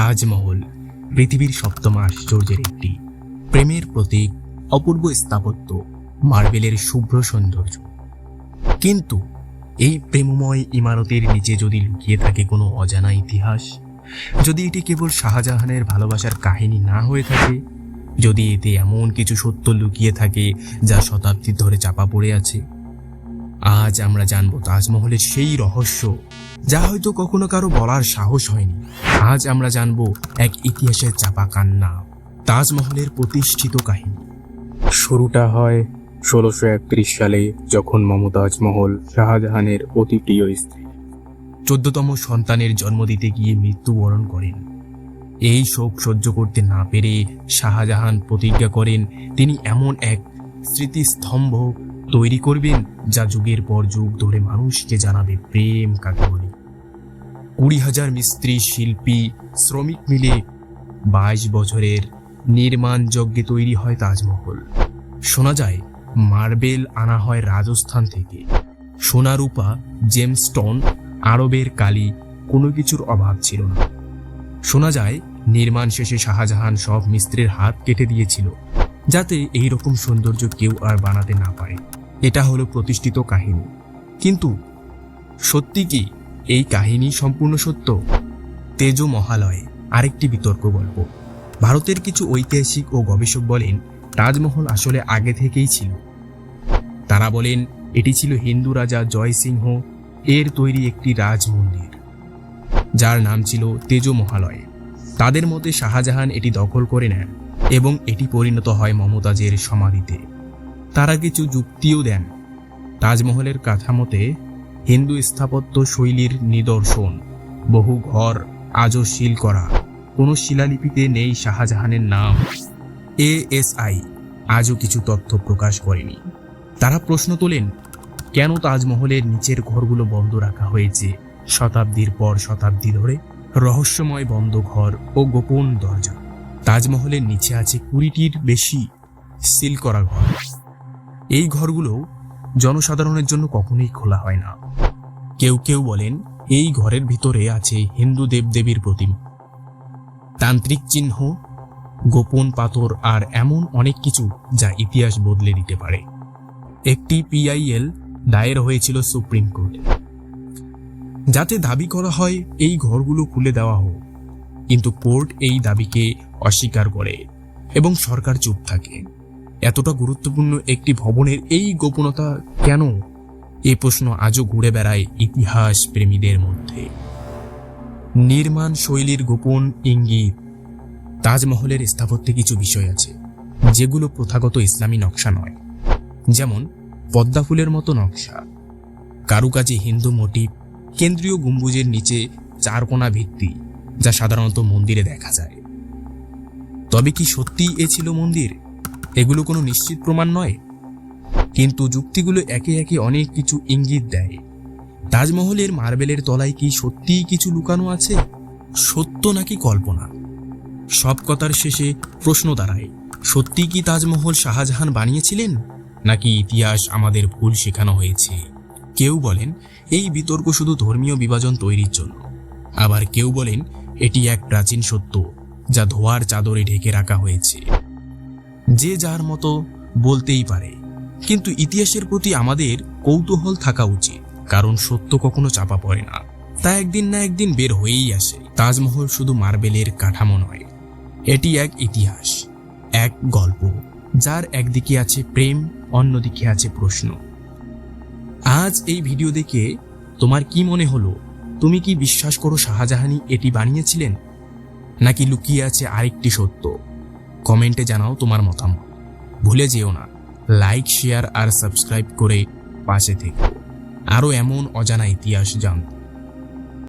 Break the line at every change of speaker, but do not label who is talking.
তাজমহল, পৃথিবীর সপ্তম আশ্চর্যের একটি, প্রেমের প্রতীক, অপূর্ব স্থাপত্য, মার্বেলের শুভ্র সৌন্দর্য। কিন্তু এই প্রেমময় ইমারতের নিচে যদি লুকিয়ে থাকে কোনো অজানা ইতিহাস, যদি এটি কেবল শাহজাহানের ভালোবাসার কাহিনী না হয়ে থাকে, যদি এতে এমন কিছু সত্য লুকিয়ে থাকে যা শতাব্দী ধরে চাপা পড়ে আছে আজ আমরা জানব তাজমহলের সেই রহস্য যা হয়তো কখনো কারও বলার সাহস হয়নি। আজ আমরা জানব এক ইতিহাসের চাপা কান্না তাজমহলের প্রতিষ্ঠিত কাহিনী।
শুরুটা হয় ষোলোশো একত্রিশ সালে যখন মমতাজ মহল শাহজাহানের অতি প্রিয় স্ত্রী।
চোদ্দতম সন্তানের জন্ম দিতে গিয়ে মৃত্যুবরণ করেন। এই শোক সহ্য করতে না পেরে শাহজাহান প্রতিজ্ঞা করেন তিনি এমন এক স্মৃতিস্তম্ভ তৈরি করবেন, যা যুগের পর যুগ ধরে মানুষকে জানাবে প্রেম কাকে বলে। কুড়ি হাজার মিস্ত্রি, শিল্পী, শ্রমিক মিলে বাইশ বছরের নির্মাণ যজ্ঞে তৈরি হয় তাজমহল। শোনা যায়, মার্বেল আনা হয় রাজস্থান থেকে। সোনা রূপা জেমস্টোন আরবের কালি, কোনো কিছুর অভাব ছিল না। শোনা যায়, নির্মাণ শেষে শাহজাহান সব মিস্ত্রির হাত কেটে দিয়েছিল, যাতে এই রকম সৌন্দর্য কেউ আর বানাতে না পারে। এটা হলো প্রতিষ্ঠিত কাহিনী। কিন্তু সত্যি কি এই কাহিনী সম্পূর্ণ সত্য? তেজ মহালয় আরেকটি বিতর্ক গল্প। ভারতের কিছু ঐতিহাসিক ও গবেষক বলেন, তাজমহল আসলে আগে থেকেই ছিল। তারা বলেন, এটি ছিল হিন্দু রাজা জয় সিংহ এর তৈরি একটি রাজমন্দির, যার নাম ছিল তেজ মহালয়। তাদের মতে শাহজাহান এটি দখল করে নেন এবং এটি পরিণত হয় মমতাজের সমাধিতে। তারা কিছু যুক্তিও দেন। তাজমহলের কাঠামোতে হিন্দু স্থাপত্য শৈলীর নিদর্শন, বহু ঘর আজও শিল করা, কোনো শিলালিপিতে নেই শাহজাহানের নাম। এএসআই আজও কিছু তথ্য প্রকাশ করেনি। তারা প্রশ্ন তোলেন, কেন তাজমহলের নিচের ঘরগুলো বন্ধ রাখা হয়েছে শতাব্দীর পর শতাব্দী ধরে? রহস্যময় বন্ধ ঘর ও গোপন দরজা। তাজমহলের নিচে আছে কুড়িটির বেশি সিল করা ঘর। এই ঘরগুলো জনসাধারণের জন্য কখনোই খোলা হয় না। কেউ কেউ বলেন, এই ঘরের ভিতরে আছে হিন্দু দেবদেবীর প্রতিমা। তান্ত্রিক চিহ্ন, গোপন পাথর আর এমন অনেক কিছু যা ইতিহাস বদলে দিতে পারে। একটি পিআইএল দায়ের হয়েছিল সুপ্রিম কোর্টে। যাতে দাবি করা হয়, এই ঘরগুলো খুলে দেওয়া হোক। কিন্তু কোর্ট এই দাবিকে অস্বীকার করে এবং সরকার চুপ থাকে। এতটা গুরুত্বপূর্ণ একটি ভবনের এই গোপনতা কেন? এ প্রশ্ন আজও ঘুরে বেড়ায় ইতিহাস প্রেমীদের মধ্যে। নির্মাণ শৈলীর গোপন ইঙ্গিত, তাজমহলের স্থাপত্যে কিছু বিষয় আছে, যেগুলো প্রথাগত ইসলামী নকশা নয়। যেমন, পদ্মা ফুলের মতো নকশা, কারুকাজে হিন্দু মোটিভ, কেন্দ্রীয় গম্বুজের নিচে চারকোনা ভিত্তি, যা সাধারণত মন্দিরে দেখা যায়। তবে কি সত্যিই এ ছিল মন্দির? এগুলো কোনো নিশ্চিত প্রমাণ নয়। কিন্তু যুক্তিগুলো একে একে অনেক কিছু ইঙ্গিত দেয়। তাজমহলের মার্বেলের তলায় কি সত্যিই কিছু লুকানো আছে? সত্য নাকি কল্পনা? সব কথার শেষে প্রশ্ন দাঁড়ায় সত্যি কি তাজমহল শাহজাহান বানিয়েছিলেন? নাকি ইতিহাস আমাদের ভুল শেখানো হয়েছে? কেউ বলেন, এই বিতর্ক শুধু ধর্মীয় বিভাজন তৈরির জন্য। আবার কেউ বলেন, এটি এক প্রাচীন সত্য, যা ধোয়ার চাদরে ঢেকে রাখা হয়েছে। যে যার মতো বলতেই পারে। কিন্তু ইতিহাসের প্রতি আমাদের কৌতূহল থাকা উচিত, কারণ সত্য কখনো চাপা পড়ে না। তা একদিন না একদিন বের হয়েই আসে। তাজমহল শুধু মার্বেলের কাঠামো নয়, এটি এক ইতিহাস, এক গল্প, যার একদিকে আছে প্রেম, অন্যদিকে আছে প্রশ্ন। আজ এই ভিডিও দেখে তোমার কি মনে হলো? তুমি কি বিশ্বাস করো শাহজাহানি এটি বানিয়েছিলেন? নাকি লুকিয়ে আছে আরেকটি সত্য? কমেন্টে জানাও তোমার মতামত। ভুলে যেও না, লাইক, শেয়ার আর সাবস্ক্রাইব করে পাশে থেকে। আরও এমন অজানা ইতিহাস জানতে।